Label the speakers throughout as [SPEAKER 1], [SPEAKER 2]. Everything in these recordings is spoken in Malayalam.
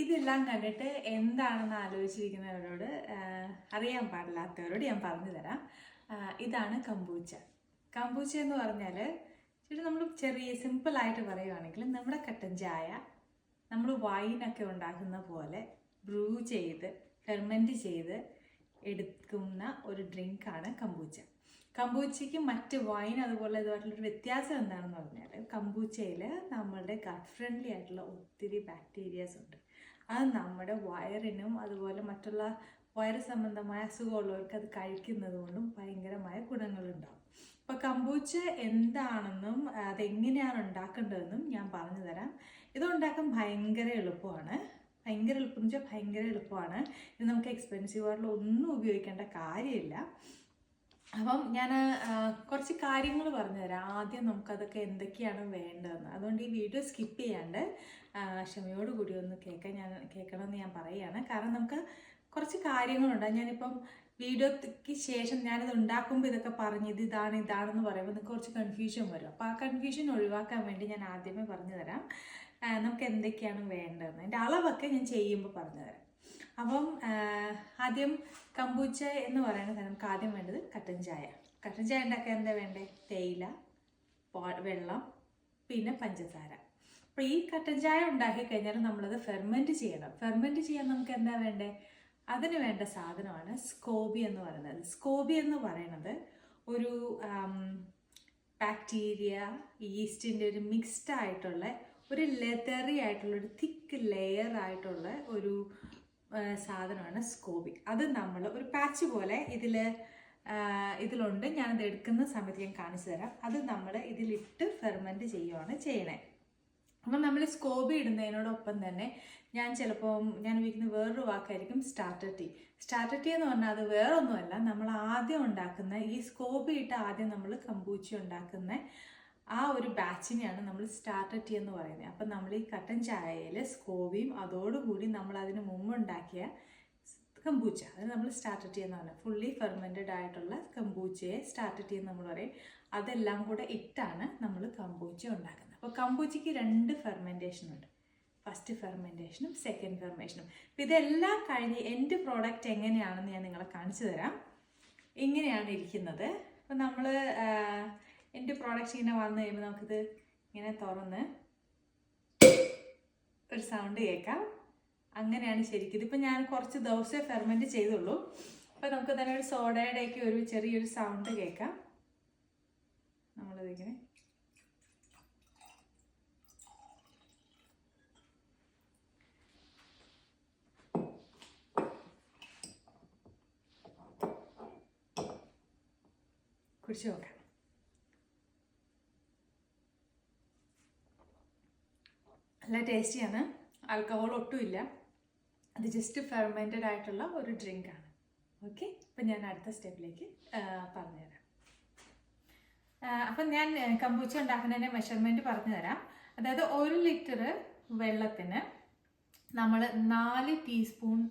[SPEAKER 1] ഇതെല്ലാം കണ്ടിട്ട് എന്താണെന്ന് ആലോചിച്ചിരിക്കുന്നവരോട് അറിയാൻ പാടില്ലാത്തവരോട് ഞാൻ പറഞ്ഞു തരാം. ഇതാണ് കമ്പൂച്ച കമ്പൂച്ച എന്ന് പറഞ്ഞാൽ ശരി നമ്മൾ ചെറിയ സിമ്പിളായിട്ട് പറയുവാണെങ്കിൽ നമ്മുടെ കട്ടൻ ചായ നമ്മൾ വൈനൊക്കെ ഉണ്ടാക്കുന്ന പോലെ ബ്രൂ ചെയ്ത് ഫെർമെന്റ് ചെയ്ത് എടുക്കുന്ന ഒരു ഡ്രിങ്കാണ് കമ്പൂച്ച കമ്പൂച്ചയ്ക്ക് മറ്റ് വൈൻ അതുപോലെ ഇതുമായിട്ടുള്ളൊരു വ്യത്യാസം എന്താണെന്ന് പറഞ്ഞാൽ കമ്പൂച്ചയിൽ നമ്മളുടെ ഗട്ട് ഫ്രണ്ട്ലി ആയിട്ടുള്ള ഒത്തിരി ബാക്ടീരിയാസ് ഉണ്ട്. അത് നമ്മുടെ വയറിനും അതുപോലെ മറ്റുള്ള വയറ് സംബന്ധമായ അസുഖമുള്ളവർക്ക് അത് കഴിക്കുന്നത് കൊണ്ടും ഭയങ്കരമായ ഗുണങ്ങളുണ്ടാവും. അപ്പോൾ കമ്പൂച്ച എന്താണെന്നും അതെങ്ങനെയാണ് ഉണ്ടാക്കേണ്ടതെന്നും ഞാൻ പറഞ്ഞു തരാം. ഇത് ഉണ്ടാക്കാൻ ഭയങ്കര എളുപ്പമാണ്. ഭയങ്കര എളുപ്പം വെച്ചാൽ ഭയങ്കര എളുപ്പമാണ്. ഇത് നമുക്ക് എക്സ്പെൻസീവ് ആയിട്ടുള്ള ഒന്നും ഉപയോഗിക്കേണ്ട കാര്യമില്ല. അപ്പം ഞാൻ കുറച്ച് കാര്യങ്ങൾ പറഞ്ഞുതരാം ആദ്യം നമുക്കതൊക്കെ എന്തൊക്കെയാണ് വേണ്ടതെന്ന്. അതുകൊണ്ട് ഈ വീഡിയോ സ്കിപ്പ് ചെയ്യാണ്ട് ആ, ക്ഷമയോട് കൂടി ഒന്ന് കേൾക്കാൻ ഞാൻ കേൾക്കണമെന്ന് ഞാൻ പറയുകയാണ്. കാരണം നമുക്ക് കുറച്ച് കാര്യങ്ങളുണ്ട്. ഞാനിപ്പം വീഡിയോക്ക് ശേഷം ഞാനിത് ഉണ്ടാക്കുമ്പോൾ ഇതൊക്കെ പറഞ്ഞ് ഇത് ഇതാണ് ഇതാണെന്ന് പറയുമ്പോൾ നിങ്ങൾക്ക് കുറച്ച് കൺഫ്യൂഷൻ വരും. അപ്പോൾ ആ കൺഫ്യൂഷൻ ഒഴിവാക്കാൻ വേണ്ടി ഞാൻ ആദ്യമേ പറഞ്ഞു തരാം. നമുക്ക് എന്തൊക്കെയാണ് വേണ്ടതെന്ന്. എന്റെ അളവൊക്കെ ഞാൻ ചെയ്യുമ്പോൾ പറഞ്ഞു തരാം. അപ്പം ആദ്യം കമ്പൂച്ച എന്ന് പറയുന്ന നമുക്ക് ആദ്യം വേണ്ടത് കട്ടൻ ചായ. കട്ടൻ ചായ ഉണ്ടാക്കാൻ എന്താ വേണ്ടേ? തേയില വെള്ളം പിന്നെ പഞ്ചസാര. അപ്പോൾ ഈ കട്ടൻ ചായ ഉണ്ടാക്കി കഴിഞ്ഞാൽ നമ്മളത് ഫെർമെന്റ് ചെയ്യണം. ഫെർമെന്റ് ചെയ്യാൻ നമുക്ക് എന്താ വേണ്ടേ? അതിന് വേണ്ട സാധനമാണ് സ്കോബി എന്ന് പറയുന്നത്. സ്കോബി എന്ന് പറയുന്നത് ഒരു ബാക്ടീരിയ ഈസ്റ്റിന്റെ ഒരു മിക്സ്ഡ് ആയിട്ടുള്ള ഒരു ലെതറി ആയിട്ടുള്ള ഒരു തിക്ക് ലെയർ ആയിട്ടുള്ള ഒരു സാധനമാണ് സ്കോബി അത് നമ്മൾ ഒരു പാച്ച് പോലെ ഇതിൽ ഇതിലുണ്ട്. ഞാനത് എടുക്കുന്ന സമയത്ത് ഞാൻ കാണിച്ചു തരാം. അത് നമ്മൾ ഇതിലിട്ട് ഫെർമെന്റ് ചെയ്യുകയാണ് ചെയ്യണേ. അപ്പം നമ്മൾ സ്കോബി ഇടുന്നതിനോടൊപ്പം തന്നെ ഞാൻ ചിലപ്പോൾ ഞാൻ ഉപയോഗിക്കുന്ന വേറൊരു വാക്കായിരിക്കും സ്റ്റാർട്ടർ ടീ സ്റ്റാർട്ടർ ടീ എന്ന് പറഞ്ഞാൽ അത് വേറൊന്നുമല്ല നമ്മൾ ആദ്യം ഉണ്ടാക്കുന്ന ഈ സ്കോബി ഇട്ട് ആദ്യം നമ്മൾ കമ്പൂച്ചി ഉണ്ടാക്കുന്ന ആ ഒരു ബാച്ചിനെയാണ് നമ്മൾ സ്റ്റാർട്ടർ ടീ എന്ന് പറയുന്നത്. അപ്പം നമ്മൾ ഈ കട്ടൻ ചായയിൽ സ്കോബിയും അതോടുകൂടി നമ്മൾ അതിന് മുമ്പ് ഉണ്ടാക്കിയ കമ്പൂച്ച അത് നമ്മൾ സ്റ്റാർട്ടർ ടീ എന്ന് പറയുന്നത്. ഫുള്ളി ഫെർമെന്റഡ് ആയിട്ടുള്ള കമ്പൂച്ചയെ സ്റ്റാർട്ടർ ടീ എന്ന് നമ്മൾ പറയും. അതെല്ലാം കൂടെ ഇട്ടാണ് നമ്മൾ കമ്പൂച്ച ഉണ്ടാക്കുന്നത്. അപ്പോൾ കമ്പൂച്ചയ്ക്ക് രണ്ട് ഫെർമെന്റേഷൻ ഉണ്ട്. ഫസ്റ്റ് ഫെർമെന്റേഷനും സെക്കൻഡ് ഫെർമേഷനും അപ്പോൾ ഇതെല്ലാം കഴിഞ്ഞ് എന്റെ പ്രോഡക്റ്റ് എങ്ങനെയാണെന്ന് ഞാൻ നിങ്ങളെ കാണിച്ചു തരാം. ഇങ്ങനെയാണ് ഇരിക്കുന്നത്. അപ്പോൾ നമ്മൾ എന്റെ പ്രോഡക്റ്റ് ഇങ്ങനെ വന്നു കഴിയുമ്പോൾ നമുക്കിത് ഇങ്ങനെ തുറന്ന് ഒരു സൗണ്ട് കേൾക്കാം. അങ്ങനെയാണ് ശരിക്കും ഇതിപ്പോൾ ഞാൻ കുറച്ച് ദിവസമേ ഫെർമെന്റ് ചെയ്തുള്ളൂ. അപ്പോൾ നമുക്ക് തന്നെ ഒരു സോഡയുടെയൊക്കെ ഒരു ചെറിയൊരു സൗണ്ട് കേൾക്കാം. നമ്മളിതിങ്ങനെ കുടിച്ചു നോക്കാം നല്ല ടേസ്റ്റിയാണ്. ആൽക്കഹോൾ ഒട്ടുമില്ല. അത് ജസ്റ്റ് ഫെർമെന്റഡ് ആയിട്ടുള്ള ഒരു ഡ്രിങ്കാണ് ഓക്കെ അപ്പം ഞാൻ അടുത്ത സ്റ്റെപ്പിലേക്ക് പറഞ്ഞുതരാം. അപ്പം ഞാൻ കമ്പൂച്ച ഉണ്ടാക്കുന്നതിന്റെ മെഷർമെന്റ് പറഞ്ഞു തരാം അതായത് ഒരു ലിറ്റർ വെള്ളത്തിന് നമ്മൾ നാല് ടീസ്പൂൺ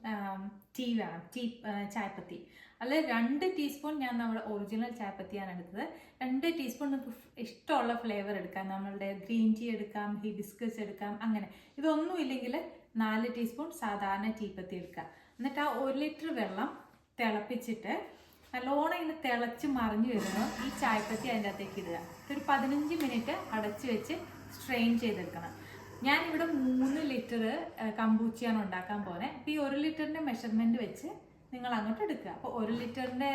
[SPEAKER 1] ടീ വേണം. ടീ ചായപ്പത്തി. അല്ലെ രണ്ട് ടീസ്പൂൺ ഞാൻ നമ്മുടെ ഒറിജിനൽ ചായപ്പത്തിയാണ് എടുത്തത്. രണ്ട് ടീസ്പൂൺ നമുക്ക് ഇഷ്ടമുള്ള ഫ്ലേവർ എടുക്കാം. നമ്മളുടെ ഗ്രീൻ ടീ എടുക്കാം ഹിബിസ്കസ് എടുക്കാം അങ്ങനെ. ഇതൊന്നും ഇല്ലെങ്കിൽ നാല് ടീസ്പൂൺ സാധാരണ ടീപ്പത്തി എടുക്കുക. എന്നിട്ട് ആ ഒരു ലിറ്റർ വെള്ളം തിളപ്പിച്ചിട്ട് നല്ലോണം ഇങ്ങനെ തിളച്ച് മറിഞ്ഞു വരുമ്പോൾ ഈ ചായപ്പത്തി അതിന്റെ അകത്തേക്ക് ഇടുക. ഒരു പതിനഞ്ച് മിനിറ്റ് അടച്ചു വെച്ച് സ്ട്രെയിൻ ചെയ്തെടുക്കണം. ഞാനിവിടെ മൂന്ന് ലിറ്റർ കമ്പൂച്ചിയാണ് ഉണ്ടാക്കാൻ പോകുന്നത് അപ്പോൾ ഈ ഒരു ലിറ്ററിന്റെ മെഷർമെന്റ് വെച്ച് നിങ്ങൾ അങ്ങോട്ട് എടുക്കുക. അപ്പോൾ ഒരു ലിറ്ററിന്റെ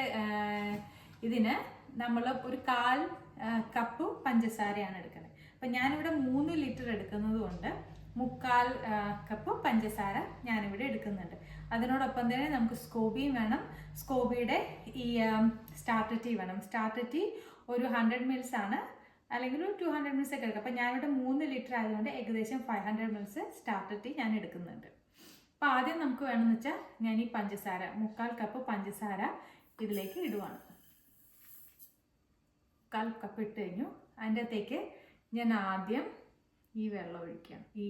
[SPEAKER 1] ഇതിന് നമ്മൾ ഒരു കാൽ കപ്പ് പഞ്ചസാരയാണ് എടുക്കുന്നത് അപ്പം ഞാനിവിടെ മൂന്ന് ലിറ്റർ എടുക്കുന്നത് കൊണ്ട് മുക്കാൽ കപ്പ് പഞ്ചസാര ഞാനിവിടെ എടുക്കുന്നുണ്ട്. അതിനോടൊപ്പം തന്നെ നമുക്ക് സ്കോബിയും വേണം. സ്കോബിയുടെ ഈ സ്റ്റാർട്ടർ ടീ വേണം. സ്റ്റാർട്ടർ ടീ ഒരു ഹൺഡ്രഡ് മിൽസ് ആണ്. അല്ലെങ്കിൽ ഒരു ടു ഹൺഡ്രഡ് മിൽസ് ഒക്കെ എടുക്കാം. അപ്പം ഞാനിവിടെ മൂന്ന് ലിറ്റർ ആയതുകൊണ്ട് ഏകദേശം five hundred mls starter tea ഞാൻ എടുക്കുന്നുണ്ട്. അപ്പോൾ ആദ്യം നമുക്ക് വേണമെന്ന് വെച്ചാൽ ഞാൻ ഈ പഞ്ചസാര മുക്കാൽ കപ്പ് പഞ്ചസാര ഇതിലേക്ക് ഇടുവാണ്. മുക്കാൽ കപ്പ് ഇട്ട് കഴിഞ്ഞു. അതിന്റെ അകത്തേക്ക് ഞാൻ ആദ്യം ഈ വെള്ളം ഒഴിക്കുകയാണ് ഈ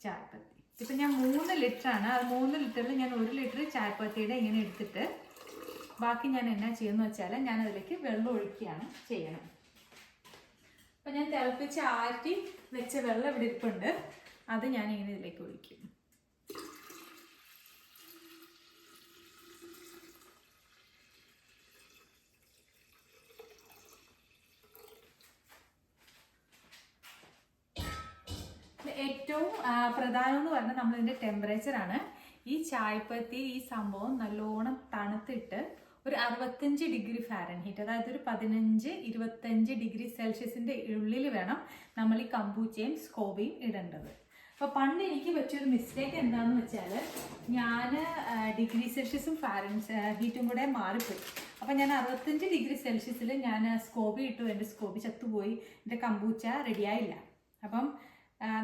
[SPEAKER 1] ചായപ്പത്തി. ഇപ്പം ഞാൻ മൂന്ന് ലിറ്ററാണ് അത് മൂന്ന് ലിറ്ററിൽ ഞാൻ ഒരു ലിറ്റർ ചായപ്പത്തിയുടെ ഇങ്ങനെ എടുത്തിട്ട് ബാക്കി ഞാൻ എന്നാ ചെയ്യുമെന്ന് വെച്ചാൽ ഞാൻ അതിലേക്ക് വെള്ളം ഒഴിക്കുകയാണ് ചെയ്യണം. അപ്പം ഞാൻ തിളപ്പിച്ച് ആറ്റി വെച്ച വെള്ളം ഇവിടെ ഇരിപ്പുണ്ട്. അത് ഞാൻ ഇങ്ങനെ ഇതിലേക്ക് ഒഴിക്കും. ഏറ്റവും പ്രധാനം എന്ന് പറഞ്ഞാൽ നമ്മളിതിന്റെ ടെമ്പറേച്ചറാണ് ഈ ചായപ്പത്തി ഈ സംഭവം നല്ലോണം തണുത്തിട്ട് ഒരു അറുപത്തഞ്ച് ഡിഗ്രി ഫാരൻഹീറ്റ് അതായത് ഒരു പതിനഞ്ച് ഇരുപത്തഞ്ച് ഡിഗ്രി സെൽഷ്യസിന്റെ ഉള്ളിൽ വേണം നമ്മൾ ഈ കമ്പൂച്ചയും സ്കോബിയും ഇടേണ്ടത്. അപ്പോൾ പണ്ട് എനിക്ക് പറ്റിയൊരു മിസ്റ്റേക്ക് എന്താണെന്ന് വെച്ചാൽ ഞാൻ ഡിഗ്രി സെൽഷ്യസും ഫാരൻസ് ഹീറ്റും കൂടെ മാറിപ്പോയി. അപ്പം ഞാൻ അറുപത്തഞ്ച് ഡിഗ്രി സെൽഷ്യസിൽ ഞാൻ സ്കോബി ഇട്ടു എന്റെ സ്കോബി ചത്തുപോയി എന്റെ കമ്പൂച്ച റെഡിയായില്ല അപ്പം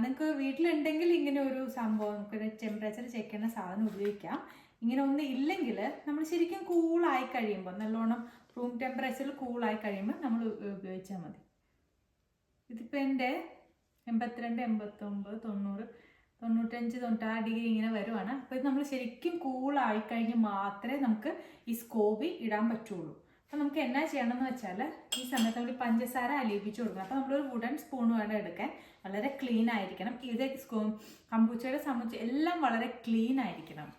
[SPEAKER 1] നിങ്ങൾക്ക് വീട്ടിലുണ്ടെങ്കിൽ ഇങ്ങനെ ഒരു സംഭവം നമുക്കൊരു ടെമ്പറേച്ചർ ചെക്ക് ചെയ്യുന്ന സാധനം ഉപയോഗിക്കാം. ഇങ്ങനെ ഒന്നും ഇല്ലെങ്കിൽ നമ്മൾ ശരിക്കും കൂളായി കഴിയുമ്പോൾ നല്ലോണം റൂം ടെമ്പറേച്ചറിൽ കൂളായി കഴിയുമ്പോൾ നമ്മൾ ഉപയോഗിച്ചാൽ മതി. ഇതിപ്പോൾ എന്റെ എൺപത്തിരണ്ട് എൺപത്തൊമ്പത് തൊണ്ണൂറ് തൊണ്ണൂറ്റഞ്ച് തൊണ്ണൂറ്റാറ് ഡിഗ്രി ഇങ്ങനെ വരുവാണ്. അപ്പോൾ ഇത് നമ്മൾ ശരിക്കും കൂളായി കഴിഞ്ഞ് മാത്രമേ നമുക്ക് ഈ സ്കോബി ഇടാൻ പറ്റുള്ളൂ. അപ്പോൾ നമുക്ക് എന്നാ ചെയ്യണമെന്ന് വെച്ചാൽ ഈ സമയത്ത് നമ്മൾ പഞ്ചസാര അലിയിപ്പിച്ച് കൊടുക്കണം. അപ്പോൾ നമ്മളൊരു വുഡൻ സ്പൂൺ വേണം എടുക്കാൻ. വളരെ ക്ലീൻ ആയിരിക്കണം. ഇത് സ്കോ കമ്പൂച്ചയുടെ സംബന്ധിച്ച് എല്ലാം വളരെ ക്ലീൻ ആയിരിക്കണം.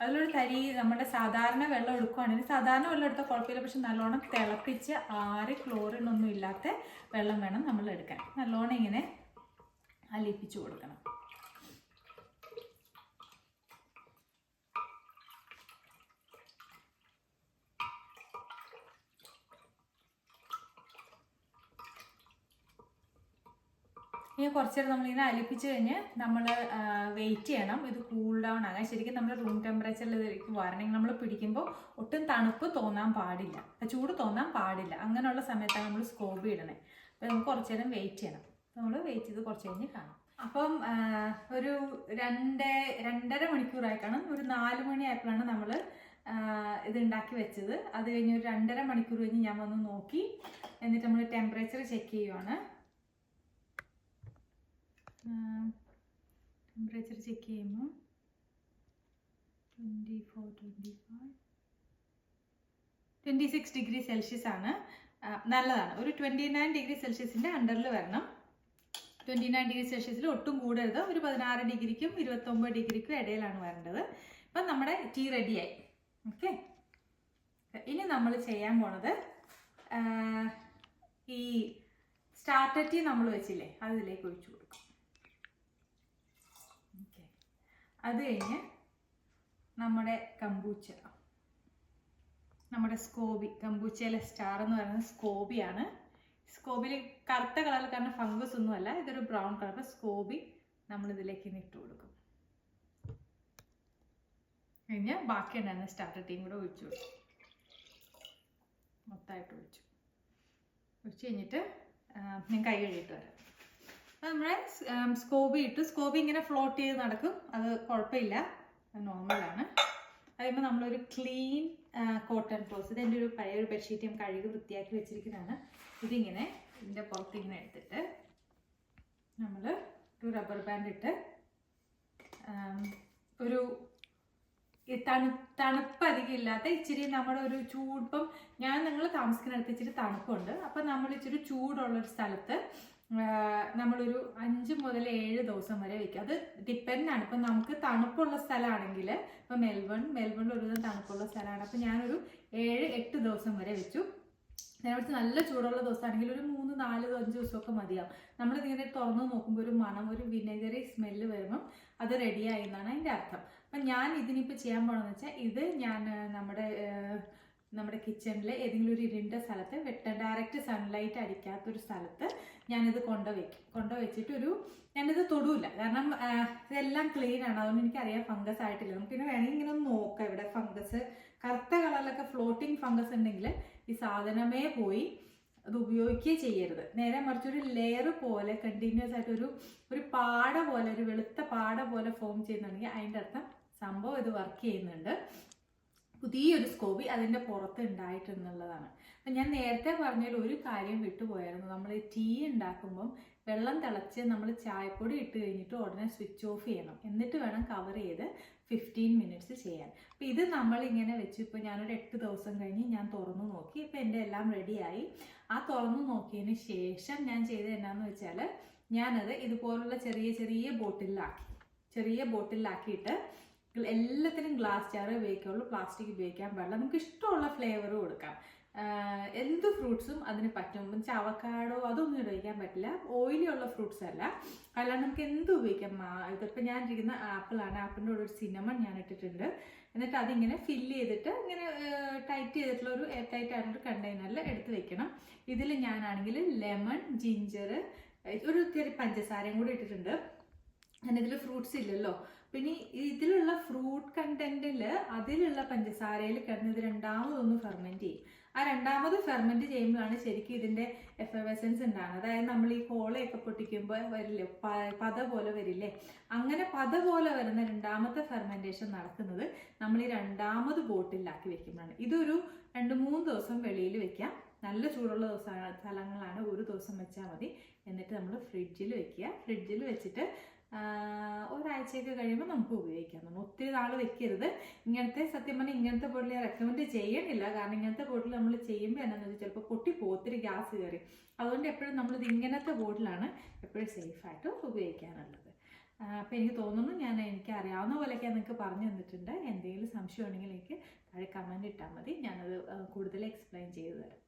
[SPEAKER 1] അതിലൊരു തരി നമ്മുടെ സാധാരണ വെള്ളം എടുക്കുകയാണെങ്കിൽ സാധാരണ വെള്ളം എടുത്താൽ കുഴപ്പമില്ല. പക്ഷെ നല്ലോണം തിളപ്പിച്ച് ആറ് ക്ലോറിൻ ഒന്നും ഇല്ലാത്ത വെള്ളം വേണം നമ്മൾ എടുക്കാൻ. നല്ലോണം ഇങ്ങനെ അലിപ്പിച്ചു കൊടുക്കണം. ഇനി കുറച്ച് നേരം നമ്മളിങ്ങനെ അലിപ്പിച്ച് കഴിഞ്ഞ് നമ്മൾ വെയിറ്റ് ചെയ്യണം. ഇത് കൂൾ ഡൗൺ ആകാൻ ശരിക്കും നമ്മൾ റൂം ടെമ്പറേച്ചറിൽ വരണമെങ്കിൽ നമ്മൾ പിടിക്കുമ്പോൾ ഒട്ടും തണുപ്പ് തോന്നാൻ പാടില്ല. ചൂട് തോന്നാൻ പാടില്ല. അങ്ങനെയുള്ള സമയത്താണ് നമ്മൾ സ്കോബ് ഇടണേ. അപ്പോൾ നമുക്ക് കുറച്ച് നേരം വെയിറ്റ് ചെയ്യണം. നമ്മൾ വെയിറ്റ് ചെയ്ത് കുറച്ച് കഴിഞ്ഞ് കാണാം. അപ്പം ഒരു രണ്ട് രണ്ടര മണിക്കൂറായി കാണും. ഒരു നാല് മണി ആയപ്പോഴാണ് നമ്മൾ ഇത് ഉണ്ടാക്കി വെച്ചത്. അത് കഴിഞ്ഞ് ഒരു രണ്ടര മണിക്കൂർ കഴിഞ്ഞ് ഞാൻ വന്ന് നോക്കി. എന്നിട്ട് നമ്മൾ ടെമ്പറേച്ചർ ചെക്ക് ചെയ്യുവാണ്. ടെമ്പറേച്ചർ ചെക്ക് ചെയ്യുമ്പോൾ twenty four twenty five twenty six degree Celsius ആണ് നല്ലതാണ്. ഒരു ട്വന്റി നയൻ ഡിഗ്രി സെൽഷ്യസിന്റെ അണ്ടറിൽ വരണം. ട്വന്റി നയൻ ഡിഗ്രി സെൽഷ്യസിൽ ഒട്ടും കൂടരുത്. ഒരു പതിനാറ് ഡിഗ്രിക്കും ഇരുപത്തൊമ്പത് ഡിഗ്രിക്കും ഇടയിലാണ് വരേണ്ടത്. അപ്പം നമ്മുടെ ടീ റെഡിയായി ഓക്കെ ഇനി നമ്മൾ ചെയ്യാൻ പോണത് ഈ സ്റ്റാർട്ടർ ടീ നമ്മൾ വെച്ചില്ലേ അതിലേക്ക് ഒഴിച്ചു കൊടുക്കും ഓക്കെ അത് കഴിഞ്ഞ് നമ്മുടെ കമ്പൂച്ച നമ്മുടെ സ്കോബി കമ്പൂച്ചയിലെ സ്റ്റാർ എന്ന് പറയുന്നത് സ്കോബിയാണ് സ്കോബിൽ കറുത്ത കളർ കാരണം ഫംഗസ് ഒന്നുമല്ല ഇതൊരു ബ്രൗൺ കളർ സ്കോബി നമ്മൾ ഇതിലേക്ക് ഇട്ട് കൊടുക്കും. കഴിഞ്ഞ് ബാക്കി ഉണ്ടായിരുന്ന സ്റ്റാർട്ടർ ടീം കൂടെ ഒഴിച്ചു കൊടുക്കും. മൊത്തമായിട്ട് ഒഴിച്ചു. ഒഴിച്ച് കഴിഞ്ഞിട്ട് ഞാൻ കൈ കഴുകിയിട്ട് വരാം. നമ്മുടെ സ്കോബി ഇട്ട് സ്കോബി ഇങ്ങനെ ഫ്ലോട്ട് ചെയ്ത് നടക്കും. അത് കുഴപ്പമില്ല. നോർമലാണ് അത് കഴിയുമ്പോൾ നമ്മളൊരു ക്ലീൻ കോട്ടൺ ക്ലോസ് ഇത് എന്റെ ഒരു പഴയ ഒരു ബെഡ്ഷീറ്റ് ഞാൻ കഴുകി വൃത്തിയാക്കി വെച്ചിരിക്കുന്നതാണ്. ഇതിങ്ങനെ ഇതിന്റെ പുറത്ത് ഇങ്ങനെ എടുത്തിട്ട് നമ്മൾ ഒരു റബ്ബർ ബാൻഡ് ഇട്ട് ഒരു തണു തണുപ്പ് അധികം ഇല്ലാത്ത ഇച്ചിരി നമ്മുടെ ഒരു ചൂടിപ്പം ഞാൻ നിങ്ങൾ താമസിക്കുന്നിടത്ത് ഇച്ചിരി തണുപ്പുണ്ട്. അപ്പം നമ്മൾ ഇച്ചിരി ചൂടുള്ളൊരു സ്ഥലത്ത് നമ്മളൊരു അഞ്ച് മുതൽ ഏഴ് ദിവസം വരെ വെക്കുക അത് ഡിപ്പെൻഡ് ആണ്. ഇപ്പം നമുക്ക് തണുപ്പുള്ള സ്ഥലമാണെങ്കിൽ ഇപ്പം മെൽബൺ മെൽബണിൽ ഒരു തണുപ്പുള്ള സ്ഥലമാണ്. അപ്പം ഞാനൊരു ഏഴ് എട്ട് ദിവസം വരെ വെച്ചു. നേരത്തെ നല്ല ചൂടുള്ള ദിവസമാണെങ്കിൽ ഒരു മൂന്ന് നാല് അഞ്ച് ദിവസമൊക്കെ മതിയാവും. നമ്മളിതിങ്ങനെ തുറന്നു നോക്കുമ്പോൾ ഒരു മണം ഒരു വിനെഗറി സ്മെല്ല് വരുമ്പം അത് റെഡിയായി എന്നാണ് അതിന്റെ അർത്ഥം. അപ്പം ഞാൻ ഇതിനിപ്പോൾ ചെയ്യാൻ പോകണമെന്ന് വെച്ചാൽ ഇത് ഞാൻ നമ്മുടെ നമ്മുടെ കിച്ചണിൽ ഏതെങ്കിലും ഒരു ഇരുണ്ട സ്ഥലത്ത് വെട്ട ഡയറക്റ്റ് സൺലൈറ്റ് അടിക്കാത്തൊരു സ്ഥലത്ത് ഞാനിത് കൊണ്ടുവയ്ക്കും. കൊണ്ടുവച്ചിട്ട് ഒരു ഞാനിത് തൊടൂല. കാരണം ഇതെല്ലാം ക്ലീൻ ആണ്. അതുകൊണ്ട് എനിക്കറിയാം ഫംഗസ് ആയിട്ടില്ല. നമുക്ക് പിന്നെ വേണമെങ്കിൽ ഇങ്ങനെ ഒന്ന് നോക്കാം. ഇവിടെ ഫംഗസ് കറുത്ത കളറിലൊക്കെ ഫ്ലോട്ടിംഗ് ഫംഗസ് ഉണ്ടെങ്കിൽ ഈ സാധനമേ പോയി അത് ഉപയോഗിക്കുകയേ ചെയ്യരുത്. നേരെ മറിച്ച് ഒരു ലെയർ പോലെ കണ്ടിന്യൂസ് ആയിട്ട് ഒരു ഒരു പാട പോലെ ഒരു വെളുത്ത പാട പോലെ ഫോം ചെയ്യുന്നുണ്ടെങ്കിൽ അതിന്റെ അർത്ഥം സംഭവം ഇത് വർക്ക് ചെയ്യുന്നുണ്ട്. പുതിയൊരു സ്കോബി അതിന്റെ പുറത്ത് ഉണ്ടായിട്ടുണ്ടെന്നുള്ളതാണ് അപ്പം ഞാൻ നേരത്തെ പറഞ്ഞതിൽ ഒരു കാര്യം വിട്ടുപോയായിരുന്നു. നമ്മൾ ടീ ഉണ്ടാക്കുമ്പം വെള്ളം തിളച്ച് നമ്മൾ ചായപ്പൊടി ഇട്ട് കഴിഞ്ഞിട്ട് ഉടനെ സ്വിച്ച് ഓഫ് ചെയ്യണം. എന്നിട്ട് വേണം കവർ ചെയ്ത് ഫിഫ്റ്റീൻ മിനിറ്റ്സ് ചെയ്യാൻ. അപ്പോൾ ഇത് നമ്മളിങ്ങനെ വെച്ച് ഇപ്പോൾ ഞാനൊരു എട്ട് ദിവസം കഴിഞ്ഞ് ഞാൻ തുറന്നു നോക്കി. ഇപ്പോൾ എന്റെ എല്ലാം റെഡിയായി ആ തുറന്നു നോക്കിയതിന് ശേഷം ഞാൻ ചെയ്തത് എന്നാന്ന് വെച്ചാൽ ഞാനത് ഇതുപോലുള്ള ചെറിയ ചെറിയ ബോട്ടിലാക്കി ചെറിയ ബോട്ടിലാക്കിയിട്ട് എല്ലാത്തിനും ഗ്ലാസ് ജാർ ഉപയോഗിക്കുള്ളൂ പ്ലാസ്റ്റിക് ഉപയോഗിക്കാൻ പാടില്ല. നമുക്ക് ഇഷ്ടമുള്ള ഫ്ലേവർ കൊടുക്കാം. എന്ത് ഫ്രൂട്ട്സും അതിന് പറ്റും. ചവക്കാടോ അതൊന്നും ഉപയോഗിക്കാൻ പറ്റില്ല. ഓയിലി ഉള്ള ഫ്രൂട്ട്സ് അല്ല. അല്ലാണ്ട് നമുക്ക് എന്ത് ഉപയോഗിക്കാം? ഇതിപ്പോൾ ഞാൻ ഇരിക്കുന്ന ആപ്പിളാണ് ആപ്പിളിന്റെ കൂടെ ഒരു സിനമൺ ഞാൻ ഇട്ടിട്ടുണ്ട്. എന്നിട്ട് അതിങ്ങനെ ഫില്ല് ചെയ്തിട്ട് ഇങ്ങനെ ടൈറ്റ് ചെയ്തിട്ടുള്ള ഒരു എയർ ടൈറ്റ് ആയിട്ടുള്ള കണ്ടെയ്നറിൽ എടുത്ത് വെക്കണം. ഇതിൽ ഞാനാണെങ്കിൽ ലെമൺ ജിഞ്ചർ ഒരു ചെറിയ പഞ്ചസാരയും കൂടി ഇട്ടിട്ടുണ്ട്. ഞാനിതിൽ ഫ്രൂട്ട്സ് ഇല്ലല്ലോ. പിന്നെ ഇതിലുള്ള ഫ്രൂട്ട് കണ്ടന്റിൽ അതിലുള്ള പഞ്ചസാരയിൽ കിടന്ന് ഇത് രണ്ടാമതൊന്ന് ഫെർമെന്റ് ചെയ്യും. ആ രണ്ടാമത് ഫെർമെന്റ് ചെയ്യുമ്പോഴാണ് ശരിക്കും ഇതിന്റെ എഫർവെസൻസ് ഉണ്ടാകുന്നത്. അതായത് നമ്മൾ ഈ കോളയൊക്കെ പൊട്ടിക്കുമ്പോൾ വരില്ലേ പത പോലെ വരില്ലേ? അങ്ങനെ പത പോലെ വരുന്ന രണ്ടാമത്തെ ഫെർമെന്റേഷൻ നടക്കുന്നത് നമ്മൾ ഈ രണ്ടാമത് ബോട്ടിലാക്കി വെക്കുമ്പോഴാണ്. ഇതൊരു രണ്ട് മൂന്ന് ദിവസം വെളിയിൽ വെക്കാം നല്ല ചൂടുള്ള ദിവസ സ്ഥലങ്ങളാണ് ഒരു ദിവസം വെച്ചാൽ മതി. എന്നിട്ട് നമ്മൾ ഫ്രിഡ്ജിൽ വെക്കുക. ഫ്രിഡ്ജിൽ വെച്ചിട്ട് ഒരാഴ്ചയൊക്കെ കഴിയുമ്പോൾ നമുക്ക് ഉപയോഗിക്കാം. നമ്മൾ ഒത്തിരി നാൾ വെക്കരുത്. ഇങ്ങനത്തെ സത്യം പറഞ്ഞാൽ ഇങ്ങനത്തെ ബോട്ടിൽ ഞാൻ റെക്കമെൻഡ് ചെയ്യണില്ല. കാരണം ഇങ്ങനത്തെ ബോട്ടിൽ നമ്മൾ ചെയ്യുമ്പോൾ എന്താണെന്ന് വെച്ചാൽ ചിലപ്പോൾ പൊട്ടി ഒത്തിരി ഗ്യാസ് കയറി അതുകൊണ്ട് എപ്പോഴും നമ്മളിത് ഇങ്ങനത്തെ ബോട്ടിലാണ് എപ്പോഴും സേഫായിട്ട് ഉപയോഗിക്കാനുള്ളത് അപ്പോൾ എനിക്ക് തോന്നുന്നു ഞാൻ എനിക്ക് അറിയാവുന്ന പോലെയൊക്കെ നിങ്ങൾക്ക് പറഞ്ഞു തന്നിട്ടുണ്ട്. എന്തെങ്കിലും സംശയം ഉണ്ടെങ്കിൽ എനിക്ക് താഴെ കമന്റ് ഇട്ടാൽ മതി. ഞാനത് കൂടുതൽ എക്സ്പ്ലെയിൻ ചെയ്തു തരാം.